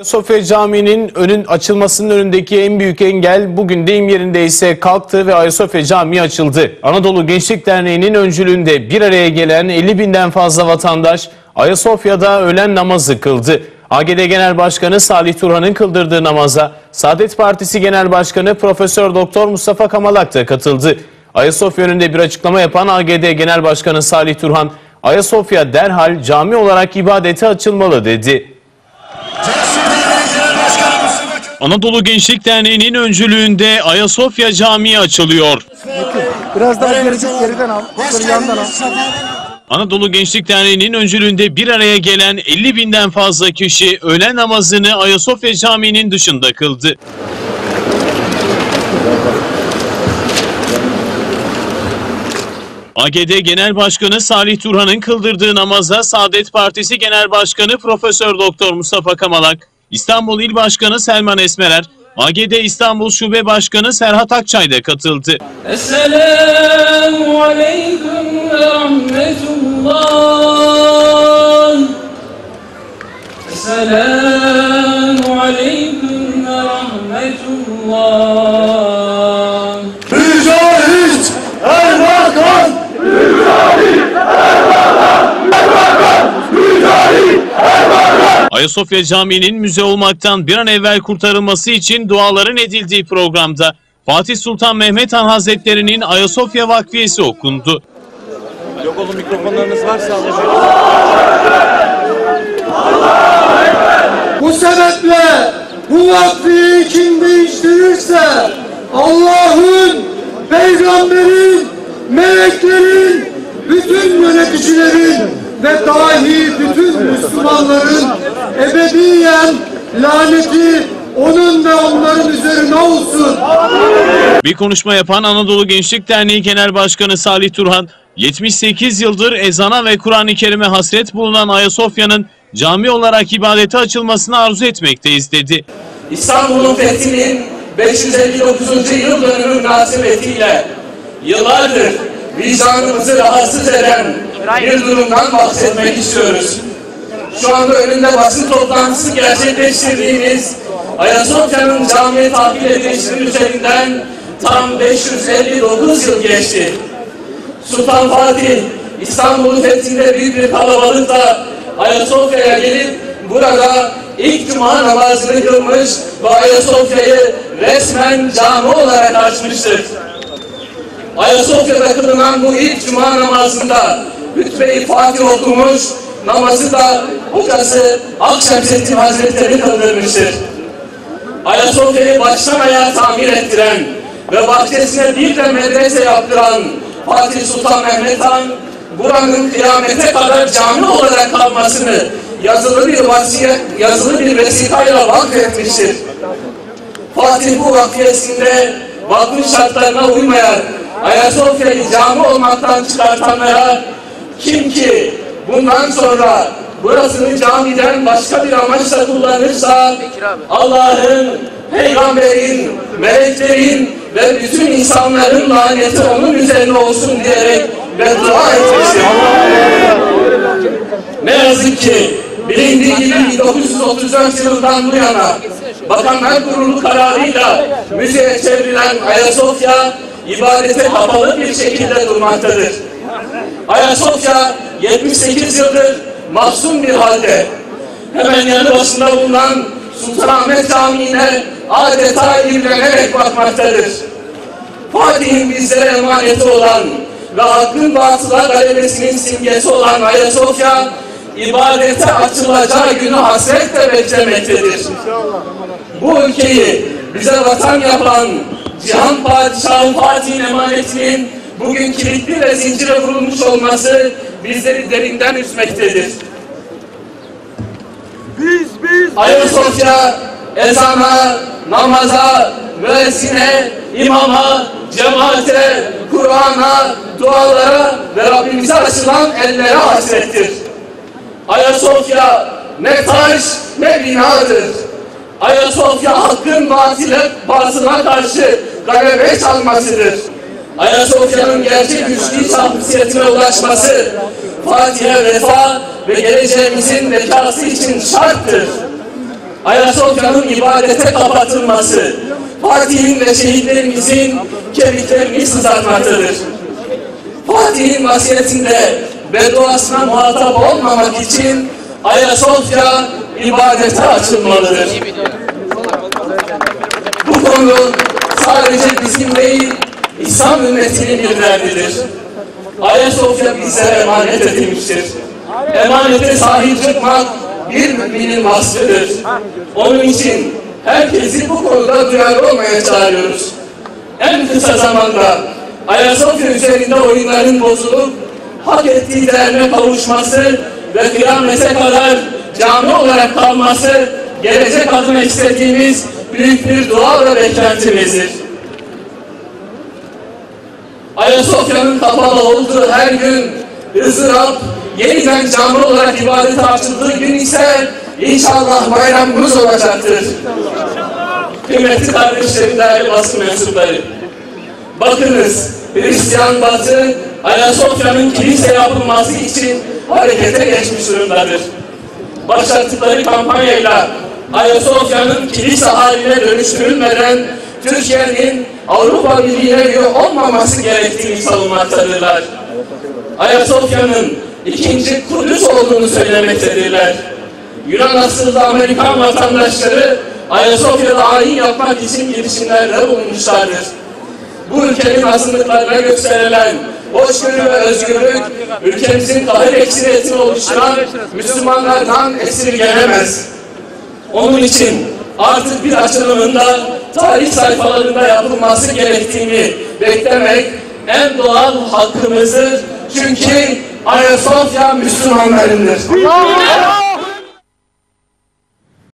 Ayasofya Camii'nin önün açılmasının önündeki en büyük engel bugün deyim yerinde ise kalktı ve Ayasofya Camii açıldı. Anadolu Gençlik Derneği'nin öncülüğünde bir araya gelen 50 binden fazla vatandaş Ayasofya'da öğlen namazı kıldı. AGD Genel Başkanı Salih Turhan'ın kıldırdığı namaza Saadet Partisi Genel Başkanı Profesör Doktor Mustafa Kamalak da katıldı. Ayasofya önünde bir açıklama yapan AGD Genel Başkanı Salih Turhan, Ayasofya derhal cami olarak ibadete açılmalı dedi. Anadolu Gençlik Derneği'nin öncülüğünde Ayasofya Camii açılıyor. Biraz daha geri git, geriden al. Yandan al. Anadolu Gençlik Derneği'nin öncülüğünde bir araya gelen 50 binden fazla kişi öğlen namazını Ayasofya Camii'nin dışında kıldı. AGD Genel Başkanı Salih Turhan'ın kıldırdığı namaza Saadet Partisi Genel Başkanı Profesör Doktor Mustafa Kamalak, İstanbul İl Başkanı Selman Esmerer, AGD İstanbul Şube Başkanı Serhat Akçay da katıldı. Esselamu aleyküm ve rahmetullah. Ayasofya Camii'nin müze olmaktan bir an evvel kurtarılması için duaların edildiği programda Fatih Sultan Mehmet Han Hazretleri'nin Ayasofya Vakfiyesi okundu. Logolu mikrofonlarınız varsa. Bu sebeple bu vakfı kim değiştirirse Allah'ın, peygamberin, meleklerin, bütün yöneticilerin ve dahi bütün Müslümanların ebediyen laneti onun ve onların üzerine olsun. Bir konuşma yapan Anadolu Gençlik Derneği Genel Başkanı Salih Turhan, 78 yıldır ezana ve Kur'an-ı Kerim'e hasret bulunan Ayasofya'nın cami olarak ibadete açılmasını arzu etmekteyiz dedi. İstanbul'un fethinin 559. yıl dönümü münasebetiyle yıllardır vicdanımızı rahatsız eden bir durumdan bahsetmek istiyoruz. Şu anda önünde basın toplantısı gerçekleştirdiğimiz Ayasofya'nın camiye tahvil edilişinin üzerinden tam 559 yıl geçti. Sultan Fatih İstanbul'un fethinde büyük bir kalabalıkla Ayasofya'ya gelip burada ilk cuma namazını kılmış ve Ayasofya'yı resmen cami olarak açmıştır. Ayasofya'da kılınan bu ilk cuma namazında hutbe-i Fatih okumuş, namazı da hocası Akşemseddin Hazretleri kıldırmıştır. Ayasofya'yı baştan ayağa tamir ettiren ve bahçesine bir de medrese yaptıran Fatih Sultan Mehmet Han, buranın kıyamete kadar cami olarak kalmasını yazılı bir vasiyet, yazılı bir vesikayla vakfetmiştir. Fatih bu vakfiyesinde vakfın şartlarına uymayan Ayasofya'yı cami olmaktan çıkartanlara kim ki bundan sonra burasını camiden başka bir amaçla kullanırsa Allah'ın, peygamberin, meleklerin ve bütün insanların laneti onun üzerine olsun diyerek beddua etmiştir. Ne yazık ki bilindiği gibi 1934 yılından bu yana Bakanlar Kurulu kararıyla müzeye çevrilen Ayasofya ibadete kapalı bir şekilde durmaktadır. Ayasofya 78 yıldır mahzun bir halde. Hemen yanı başında bulunan Sultanahmet Camii'ne adeta imrenerek bakmaktadır. Fatih'in bizlere emaneti olan ve hakkın batıla galebesinin simgesi olan Ayasofya ibadete açılacağı günü hasretle beklemektedir. Bu ülkeyi bize vatan yapan Cihan Padişahı Fatih'in emanetinin bugün kilitli ve zincire vurulmuş olması bizleri derinden üzmektedir. Biz biz Ayasofya ezana, namaza, müezzine, imama, cemaate, Kur'an'a, dualara ve Rabbimize açılan ellere hasrettir. Ayasofya ne taş ne binadır. Ayasofya hakkın batile, batına karşı galebe çalmasıdır. Ayasofya'nın gerçek güçlü şahsiyetine ulaşması Fatih'e vefa ve geleceğimizin bekası için şarttır. Ayasofya'nın ibadete kapatılması, Fatih'in ve şehitlerimizin kemiklerini sızlatmaktadır. Fatih'in vasiyetinde bedduasına muhatap olmamak için Ayasofya ibadete açılmalıdır. Bu konu sadece bizim değil, İslam ümmetinin bir derdidir. Ayasofya bizlere emanet edilmiştir. Emanete sahip çıkmak bir müminin vasfıdır. Onun için herkesi bu konuda duyarlı olmaya çağırıyoruz. En kısa zamanda Ayasofya üzerinde oyunların bozulup hak ettiği değerine kavuşması ve kıyamete kadar cami olarak kalması gelecek adına istediğimiz büyük bir dua ve beklentimizdir. Ayasofya'nın kapalı olduğu her gün ızdırap yeniden cami olarak ibadete açıldığı gün ise inşallah bayramımız olacaktır. Kıymetli kardeşlerim, değerli basın mensupları. Bakınız, Hristiyan Batı Ayasofya'nın kilise yapılması için harekete geçmiş durumdadır. Başlattıkları kampanyayla Ayasofya'nın kilise haline dönüştürülmeden Türkiye'nin Avrupa Birliği'ne üye olmaması gerektiğini savunmaktadırlar. Ayasofya'nın ikinci Kudüs olduğunu söylemektedirler. Yunan asıllı Amerikan vatandaşları Ayasofya'da ayin yapmak için girişimlerde bulunmuşlardır. Bu ülkenin azınlıklarına gösterilen hoşgörü ve özgürlük ülkemizin kahir eksiliyetini oluşturan Müslümanlardan esirgenemez. Onun için artık bir açılımında tarih sayfalarında yapılması gerektiğini beklemek en doğal hakkımızdır. Çünkü Ayasofya Müslümanlarındır.